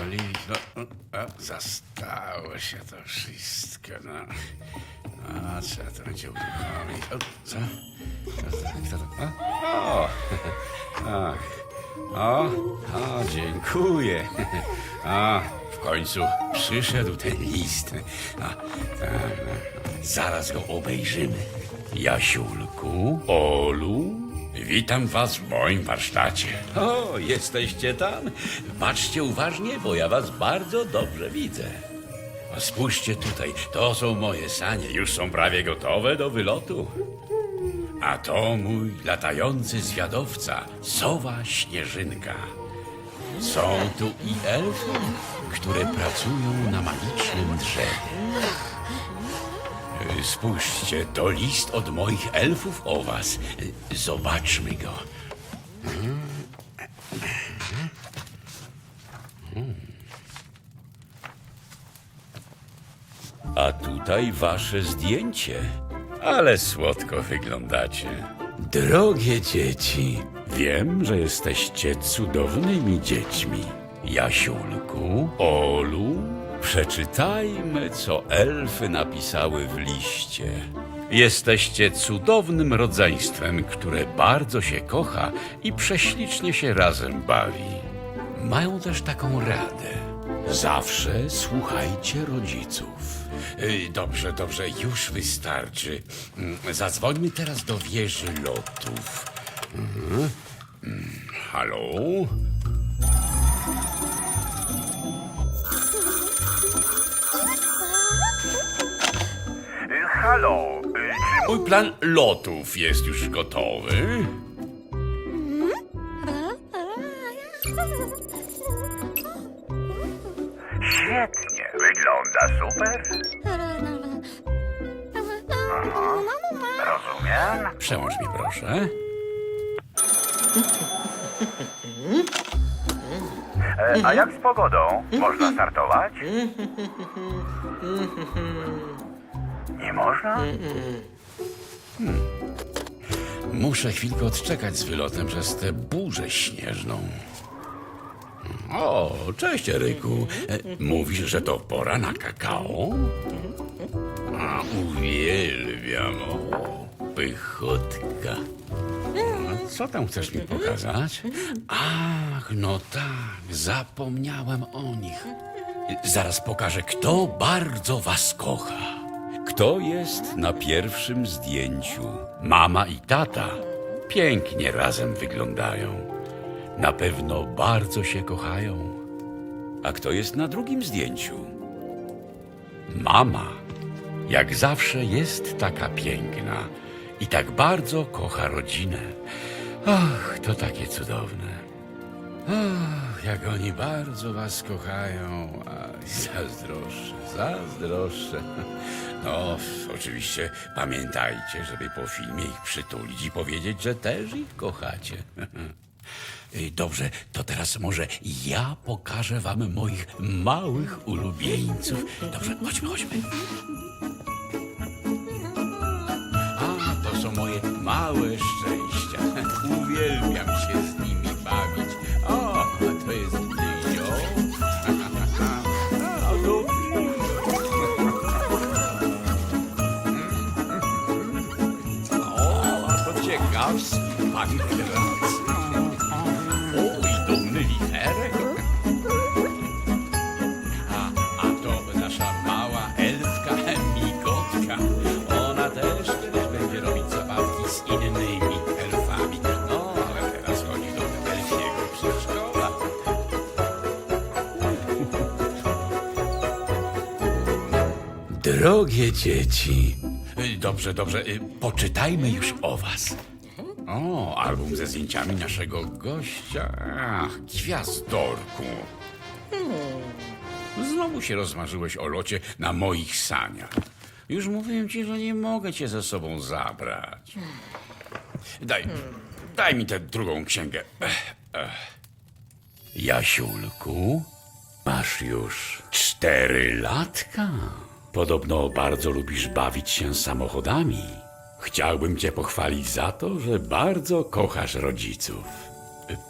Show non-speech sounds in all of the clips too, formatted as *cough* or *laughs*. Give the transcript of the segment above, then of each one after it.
olić. No, o, zastało się to wszystko. No, no trzeba to będzie uruchomić. O, co? Co to? Kto to? O, o, ach. o, o, dziękuję. A, w końcu przyszedł ten list. A, tak, no. Zaraz go obejrzymy. Jasiulku, Olu, witam was w moim warsztacie. O, jesteście tam? Patrzcie uważnie, bo ja was bardzo dobrze widzę. A spójrzcie tutaj, to są moje sanie, już są prawie gotowe do wylotu. A to mój latający zwiadowca, sowa Śnieżynka. Są tu i elfy, które pracują na magicznym drzewie. Spójrzcie, to list od moich elfów o was. Zobaczmy go. A tutaj wasze zdjęcie. Ale słodko wyglądacie. Drogie dzieci, wiem, że jesteście cudownymi dziećmi. Jasiulku, Olu, przeczytajmy, co elfy napisały w liście. Jesteście cudownym rodzeństwem, które bardzo się kocha i prześlicznie się razem bawi. Mają też taką radę. Zawsze słuchajcie rodziców. Y, Dobrze, dobrze, już wystarczy. Mm, Zadzwońmy teraz do wieży lotów. Mhm. Halo? Halo, czy Mój plan lotów jest już gotowy. świetnie, wygląda super? Rozumiem. Przełącz mi proszę. E, a jak z pogodą? Można startować? *laughs* Nie można? Muszę chwilkę odczekać z wylotem przez tę burzę śnieżną. O, cześć Eryku. E, Mówisz, że to pora na kakao? A, uwielbiam. O, pychotka. Co tam chcesz mi pokazać? Ach, no tak, zapomniałem o nich. Zaraz pokażę, kto bardzo was kocha. Kto jest na pierwszym zdjęciu? Mama i tata pięknie razem wyglądają. Na pewno bardzo się kochają. A kto jest na drugim zdjęciu? Mama, jak zawsze, jest taka piękna i tak bardzo kocha rodzinę. Ach, to takie cudowne. Ach, jak oni bardzo was kochają. Aj, *laughs* zazdroszczę, zazdroszczę. No, oczywiście pamiętajcie, żeby po filmie ich przytulić i powiedzieć, że też ich kochacie. *laughs* Dobrze, to teraz może ja pokażę wam moich małych ulubieńców. Dobrze, chodźmy, chodźmy. A, to są moje małe szczęścia. To ciekawski pan Grac. O, i dumny literek. A, a to nasza mała elfka Migotka. Ona też kiedyś będzie robić zabawki z innymi elfami. No, ale teraz chodzi do elfiego przedszkola. Drogie dzieci. Dobrze, dobrze. y, Poczytajmy już o was. O, album ze zdjęciami naszego gościa. Ach, gwiazdorku. Znowu się rozmarzyłeś o locie na moich saniach. Już mówiłem ci, że nie mogę cię ze sobą zabrać. Daj, daj mi tę drugą księgę. Jasiulku, masz już cztery latka. Podobno bardzo lubisz bawić się samochodami. Chciałbym cię pochwalić za to, że bardzo kochasz rodziców.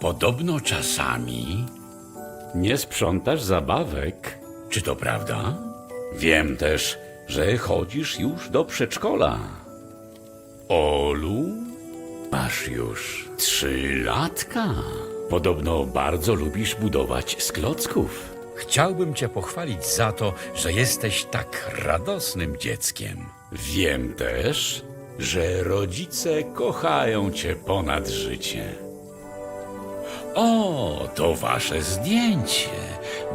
Podobno czasami nie sprzątasz zabawek. Czy to prawda? Wiem też, że chodzisz już do przedszkola. Olu, masz już trzy latka. Podobno bardzo lubisz budować z klocków. Chciałbym cię pochwalić za to, że jesteś tak radosnym dzieckiem. Wiem też, że rodzice kochają cię ponad życie. O, to wasze zdjęcie.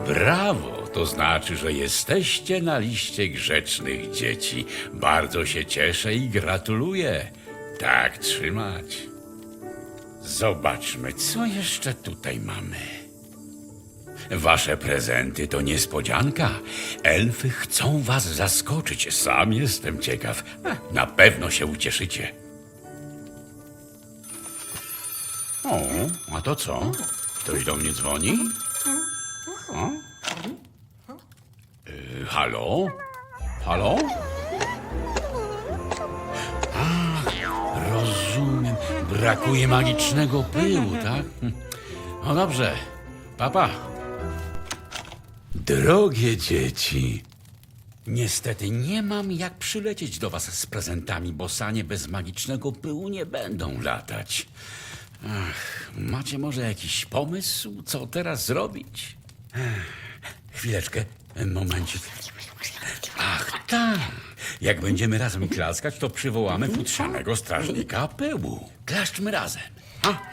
Brawo, to znaczy, że jesteście na liście grzecznych dzieci. Bardzo się cieszę i gratuluję. Tak trzymać. Zobaczmy, co jeszcze tutaj mamy. Wasze prezenty to niespodzianka. Elfy chcą was zaskoczyć. Sam jestem ciekaw. A, Na pewno się ucieszycie. O, a to co? Ktoś do mnie dzwoni? O? Y, halo? Halo? A, rozumiem. Brakuje magicznego pyłu, tak? Hm. No dobrze. Papa. Drogie dzieci, Niestety nie mam jak przylecieć do was z prezentami, bo sanie bez magicznego pyłu nie będą latać. Ach, macie może jakiś pomysł, co teraz zrobić? Ech, chwileczkę, momencik. Ach, tak. Jak będziemy razem klaskać, to przywołamy futrzanego strażnika pyłu. Klaszczmy razem. Hurra!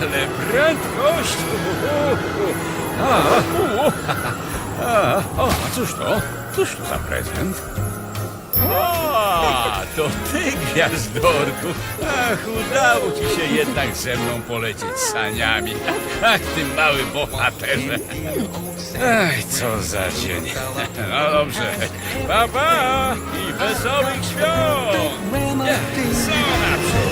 Ale prędkość! A, a, o, a cóż to? Cóż to za prezent? O, to ty, gwiazdorku! Ach, udało ci się jednak ze mną polecieć saniami. Ach, ty mały bohaterze. Ach, co za dzień. No dobrze. Pa, pa i wesołych świąt! Co naprzód?